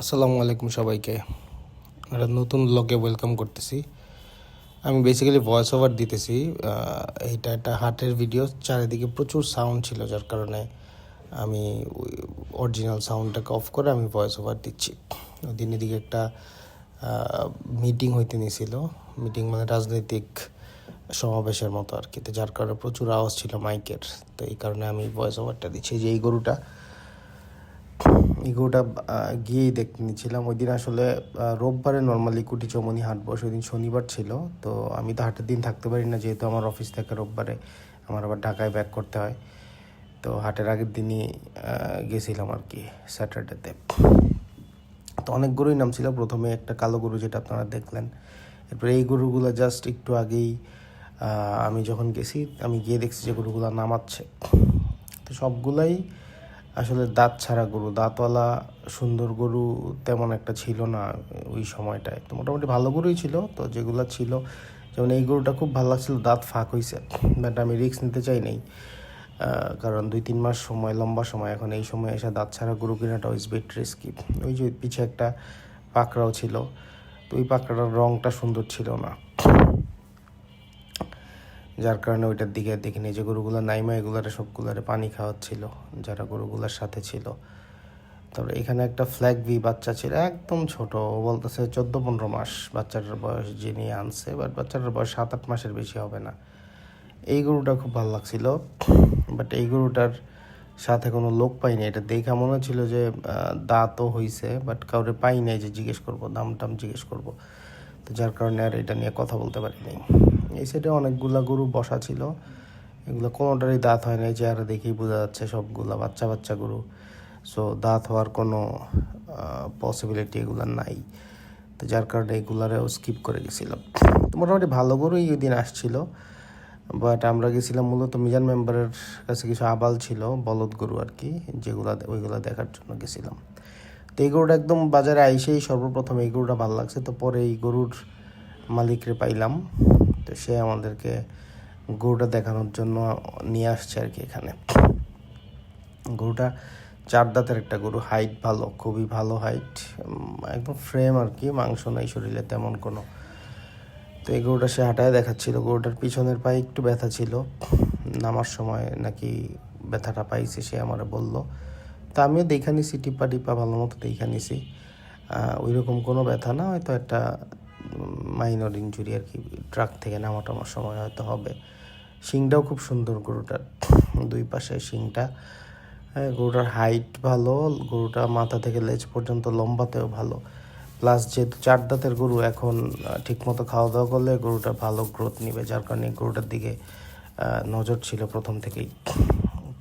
আসসালামু আলাইকুম সবাইকে। একটা নতুন ব্লগে ওয়েলকাম করতেছি। আমি বেসিক্যালি ভয়েস ওভার দিতেছি এইটা একটা হার্টের ভিডিও চারিদিকে প্রচুর সাউন্ড ছিল, যার কারণে আমি অরিজিনাল সাউন্ডটাকে অফ করে আমি ভয়েস ওভার দিচ্ছি। ওই দিন এদিকে একটা মিটিং হইতে নিয়েছিল মিটিং মানে রাজনৈতিক সমাবেশের মতো আর কি। তো যার কারণে প্রচুর আওয়াজ ছিল মাইকের তো এই কারণে আমি ভয়েস ওভারটা দিচ্ছি যে এই গরুটা। ইগোটা গিয়েই দেখতে নিয়েছিলাম। ওই দিন আসলে রোববারে নর্মালি কুটি চমনি হাট বসে ওই দিন শনিবার ছিল, তো আমি তো হাটের দিন থাকতে পারি না, যেহেতু আমার অফিস থেকে রোববারে। আমার আবার ঢাকায় ব্যাক করতে হয়। তো হাটের আগের দিনই গেছিলাম আর কি স্যাটারডেতে তো অনেক গরুই নাম ছিল প্রথমে একটা কালো গরু যেটা আপনারা দেখলেন। এরপরে এই গরুগুলো জাস্ট একটু আগেই আমি যখন গেছি, আমি গিয়ে দেখছি যে গরুগুলো নামাচ্ছে। তো সবগুলাই আসলে দাঁত ছাড়া গরু, দাঁতওয়ালা সুন্দর গরু তেমন একটা ছিল না ওই সময়টায়। তো মোটামুটি ভালো গরুই ছিল, তো যেগুলো ছিল, যেমন এই গরুটা খুব ভালো লাগছিল, দাঁত ফাঁক হয়েছে বাট আমি রিস্ক নিতে চাই নাই। কারণ দুই তিন মাস সময়, লম্বা সময়, এখন এই সময় এসে দাঁত ছাড়া গরু কেনাটা ইজ বিট রিস্কি ওই যে পিছে একটা পাকড়াও ছিল, তো ওই পাকড়াটার রঙটা সুন্দর ছিল না। যার কারণে ওইটার দিকে দেখিনি। যে গরুগুলো নাইমা, এগুলারে সবগুলারে পানি খাওয়াচ্ছিল, যারা গরুগুলার সাথে ছিল। তারপরে এখানে একটা ফ্ল্যাগ ভি বাচ্চা ছিল, একদম ছোট। ও বলতেছে চোদ্দ পনেরো মাস, বাচ্চাটার বয়স যিনি আনছে বাট বাচ্চাটার বয়স সাত আট মাসের বেশি হবে না। এই গরুটা খুব ভালো লাগছিল বাট এই গরুটার সাথে কোনো লোক পাইনি। এটা দেখা মনে হচ্ছিল যে দাঁতও হইছে বাট কাউরে পাই নাই যে জিজ্ঞেস করব দাম টাম জিজ্ঞেস করব। তো যার কারণে আর এটা নিয়ে কথা বলতে পারি নাই এই সাইডে অনেকগুলা গরু বসা ছিল। এগুলো কোনোটারই দাঁত হয় নাই, চেহারা দেখেই বোঝা যাচ্ছে সবগুলা বাচ্চা বাচ্চা গরু। সো দাঁত হওয়ার কোনো পসিবিলিটি এগুলো নাই। তো যার কারণে এগুলারেও স্কিপ করে গেছিলাম। তো মোটামুটি ভালো গরুই ওই দিন আসছিল। বাট আমরা গেছিলাম মূলত মিজান মেম্বারের কাছে কিছু আবাল ছিল, বলদ গরু আর কি যেগুলা, ওইগুলা দেখার জন্য গেছিলাম। তো এই গরুটা একদম বাজারে আইসেই সর্বপ্রথম এই গরুটা ভালো লাগছে। তো পরে এই গরুর মালিকরে পাইলাম। তো সে আমাদেরকে গরুটা দেখানোর জন্য নিয়ে আসছে আর কি এখানে। গরুটা চার দাঁতের একটা গরু হাইট ভালো, খুবই ভালো হাইট একদম ফ্রেম আর কি, মাংস নাই শরীরে তেমন কোনো। তো এই গরুটা সে হাঁটায় দেখাচ্ছিল, গরুটার পিছনের পায়ে একটু ব্যথা ছিল। নামার সময় নাকি ব্যথাটা পাইছে সে আমার বলল। তা আমিও দেখা নিছি, টিপা টিপা ভালো মতো দেখা নিছি। ওই রকম কোনো ব্যথা না, হয়তো একটা মাইনর ইঞ্জুরি আর কি, ট্রাক থেকে নামা টামার সময় হয়তো হবে। শিংটাও খুব সুন্দর গরুটার, দুই পাশে শিংটা। গরুটার হাইট ভালো, গরুটা মাথা থেকে লেজ পর্যন্ত লম্বাতেও ভালো। প্লাস যেহেতু চার দাঁতের গরু, এখন ঠিকমতো খাওয়া দাওয়া করলে গরুটা ভালো গ্রোথ নিবে, যার কারণে গরুটার দিকে নজর ছিল প্রথম থেকেই।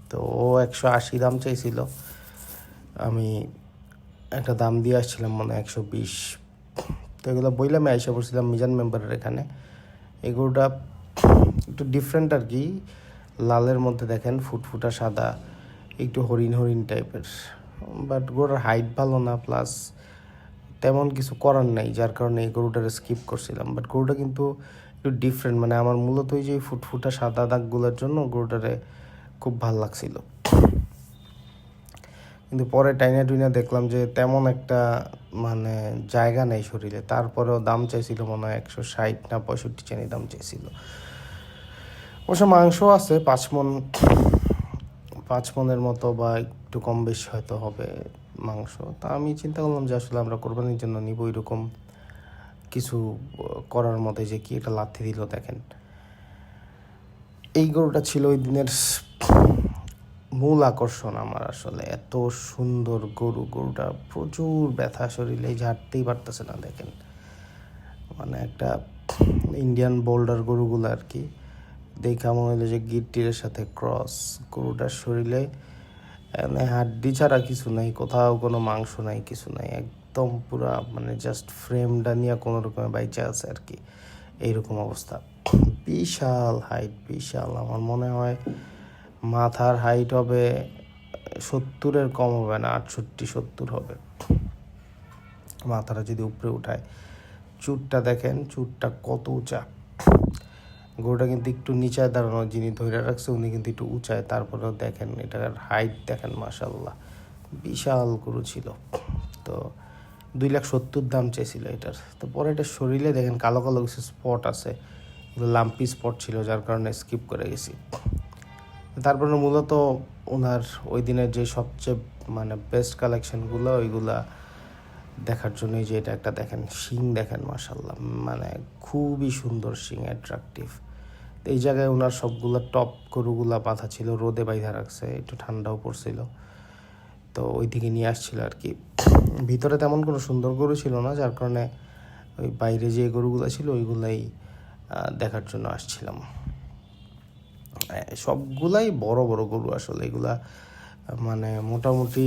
তো ও একশো আশি দাম চাইছিল। আমি একটা দাম দিয়ে আসছিলাম মানে একশো বিশ তো এগুলো বইলাম আমি আইসা পড়ছিলাম মিজান মেম্বারের এখানে। এই গরুটা একটু ডিফারেন্ট আর কি। লালের মধ্যে দেখেন ফুটফুটা সাদা, একটু হরিণ হরিণ টাইপের বাট গরুর হাইট ভালো না প্লাস তেমন কিছু করার নাই, যার কারণে এই গরুটার স্কিপ করছিলাম। বাট গরুটা কিন্তু একটু ডিফারেন্ট মানে আমার মূলত ওই যে ফুটফুটা সাদা দাগগুলোর জন্য গরুটারে খুব ভালো লাগছিল। কিন্তু পরে টাইনা টুইনা দেখলাম যে তেমন একটা মানে জায়গা নেই শরীরে। তারপরেও দাম চাইছিল মনে হয় একশো ষাট না পঁয়ষট্টি চেনি দাম চাইছিল। অবশ্য মাংস আছে, পাঁচ মন পাঁচ মনের মতো বা একটু কম বেশি হয়তো হবে মাংস। তা আমি চিন্তা করলাম যে আসলে আমরা কোরবানির জন্য নিব এরকম কিছু করার মধ্যে যে কি একটা লাথি দিল দেখেন। এই গরুটা ছিল ওই দিনের মূল আকর্ষণ আমার আসলে। এত সুন্দর গরু, গরুটা প্রচুর ব্যথা শরীরে ঝাড়তেই পারতেছে না, দেখেন। মানে একটা ইন্ডিয়ান বোল্ডার গরুগুলো আর কি, দেখা মনে হলো যে গিরটিরের সাথে ক্রস গরুটার শরীরে মানে হাড্ডি ছাড়া কিছু নাই, কোথাও কোনো মাংস নাই, কিছু নাই, একদম পুরা মানে জাস্ট ফ্রেমটা নিয়ে কোনো রকমের বাইচা আছে আর কি। এইরকম অবস্থা। বিশাল হাইট বিশাল। আমার মনে হয় মাথার হাইট হবে সত্তরের কম হবে না, আটষট্টি, সত্তর হবে। মাথাটা যদি উপরে উঠায়, চুটটা দেখেন, চুটটা কত উঁচা। গরুটা কিন্তু একটু নিচায় দাঁড়ানো, যিনি ধরে রাখছে উনি কিন্তু একটু উঁচায়। তারপরেও দেখেন, এটার হাইট দেখেন মাসাল্লাহ বিশাল গরু ছিল। তো দুই লাখ সত্তর দাম চেয়েছিল এটার। তো পরে এটা শরীরে দেখেন, কালো কালো কিছু স্পট আছে। লাম্পি স্পট ছিল, যার কারণে স্কিপ করে গেছি। তারপরে মূলত ওনার ওই দিনের যে সবচেয়ে মানে বেস্ট কালেকশনগুলো ওইগুলা দেখার জন্যই যে এটা একটা দেখেন, শিং দেখেন মাসাল্লাহ মানে খুবই সুন্দর শিং অ্যাট্রাকটিভ এই জায়গায় ওনার সবগুলো টপ গরুগুলা বাঁধা ছিল, রোদে বাইধা রাখছে, একটু ঠান্ডাও পড়ছিল। তো ওই দিকে নিয়ে আসছিল আর কি। ভিতরে তেমন কোনো সুন্দর গরু ছিল না, যার কারণে ওই বাইরে যে গরুগুলো ছিল, ওইগুলাই দেখার জন্য আসছিলাম। সবগুলাই বড় বড় গরু আসলে এগুলা মানে মোটামুটি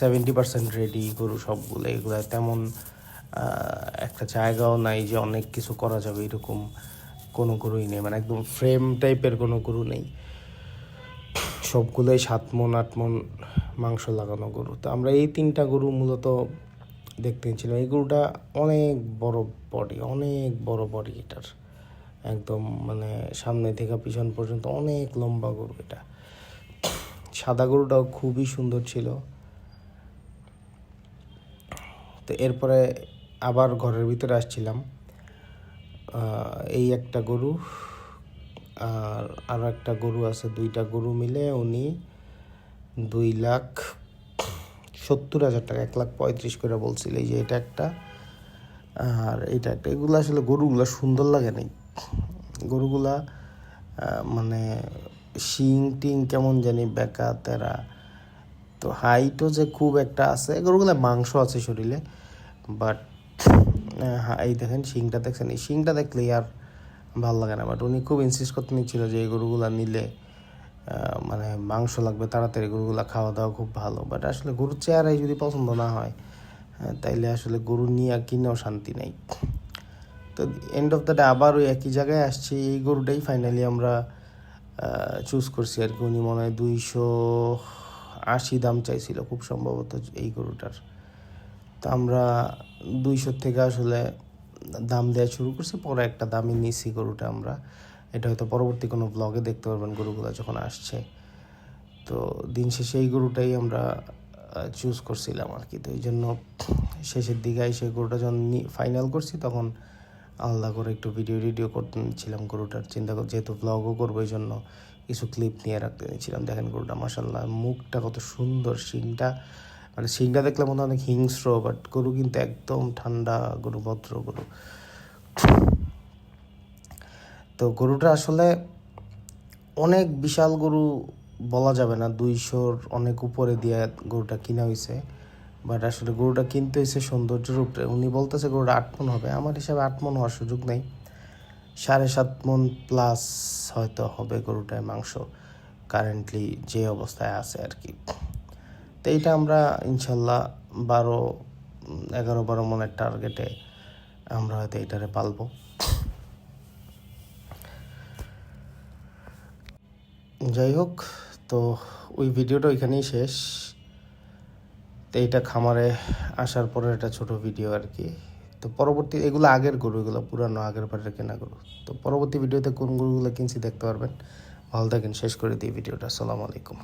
সেভেন্টি পার্সেন্ট রেডি গরু সবগুলো। এগুলা তেমন একটা জায়গাও নাই যে অনেক কিছু করা যাবে এরকম কোনো গরুই নেই। মানে একদম ফ্রেম টাইপের কোনো গরু নেই। সবগুলোই সাত মন, আট মন মাংস লাগানো গরু। তো আমরা এই তিনটা গরু মূলত দেখতে ছিলাম এই গরুটা অনেক বড় বডি অনেক বড় বডি এটার। একদম মানে সামনে থেকে পিছন পর্যন্ত অনেক লম্বা গরু এটা। সাদা গরুটাও খুবই সুন্দর ছিল। তো এরপরে আবার ঘরের ভিতরে আসছিলাম। এই একটা গরু আর আরও একটা গরু আছে, দুইটা গরু মিলে উনি দুই লাখ সত্তর হাজার টাকা, এক লাখ পঁয়ত্রিশ করে বলছিল এই যে এটা একটা। আর এটা একটা, এগুলো আসলে গরুগুলো সুন্দর লাগে নাই। গরুগুলা মানে শিং টিং কেমন জানি বেকা তেরা। তো হাইটও যে খুব একটা আছে গরুগুলা মাংস আছে শরীরে বাট এই দেখেন শিংটা দেখছেন। এই শিংটা দেখলেই আর ভালো লাগে না বাট উনি খুব ইনসিস্ট করতে নিচ্ছিল যে এই গরুগুলা নিলে মানে মাংস লাগবে তাড়াতাড়ি গরুগুলা খাওয়া দাওয়া খুব ভালো। বাট আসলে গরুর চেহারাই যদি পছন্দ না হ্যাঁ, তাইলে আসলে গরু নিয়ে কিনেও শান্তি নেই। তো এন্ড অফ দ্য ডে আবার ওই একই জায়গায় আসছি। এই গরুটাই ফাইনালি আমরা চুজ করছি আর কি। উনি মনে হয় দুইশো আশি দাম চাইছিল খুব সম্ভবত এই গরুটার। তো আমরা দুইশোর থেকে আসলে দাম দেওয়া শুরু করছি, পরে একটা দামই নিছি গরুটা আমরা। এটা হয়তো পরবর্তী কোনো ব্লগে দেখতে পারবেন গরুগুলো যখন আসছে। তো দিন শেষে এই গরুটাই আমরা চুজ করছিলাম আর কি। তো এই জন্য শেষের দিকে এসে গরুটা যখন ফাইনাল করছি তখন আলাদা করে একটু ভিডিও টিডিও করতে নিচ্ছিলাম গরুটার। চিন্তা যেহেতু ব্লগও করব এই জন্য কিছু ক্লিপ নিয়ে রাখতে নিচ্ছিলাম দেখেন গরুটা মাসাল্লাহ মুখটা কত সুন্দর, শিংটা। মানে শিংটা দেখলে মনে হয় অনেক হিংস্র বাট গরু কিন্তু একদম ঠান্ডা গরু, ভদ্র গরু। তো গরুটা আসলে অনেক বিশাল গরু বলা যাবে না। দুইশোর অনেক উপরে দিয়ে গরুটা কিনা হয়েছে বাট আসলে গরুটা কিনতে হয়েছে সৌন্দর্যের উপরে। উনি বলতেছে গরুটা আট মন হবে। আমার হিসাবে আট মন হওয়ার সুযোগ নেই। সাড়ে সাত মন প্লাস হয়তো হবে গরুটায় মাংস কারেন্টলি যে অবস্থায় আছে আর কি তো এইটা আমরা ইনশাল্লাহ বারো, এগারো, বারো মনের টার্গেটে আমরা হয়তো এটারে পালবো। যাই হোক, তো ওই ভিডিওটা ওইখানেই শেষ। তো এটা খামারে আসার পরে একটা ছোট ভিডিও আর কি। তো পরবর্তী, এগুলো আগের গরু, এগুলো পুরানো আগের পাটের কেনা গরু। তো পরবর্তী ভিডিওতে কোন গরুগুলো কিনছি দেখতে পারবেন। ভালো থাকেন, শেষ করে দিই ভিডিওটা আসসালামু আলাইকুম।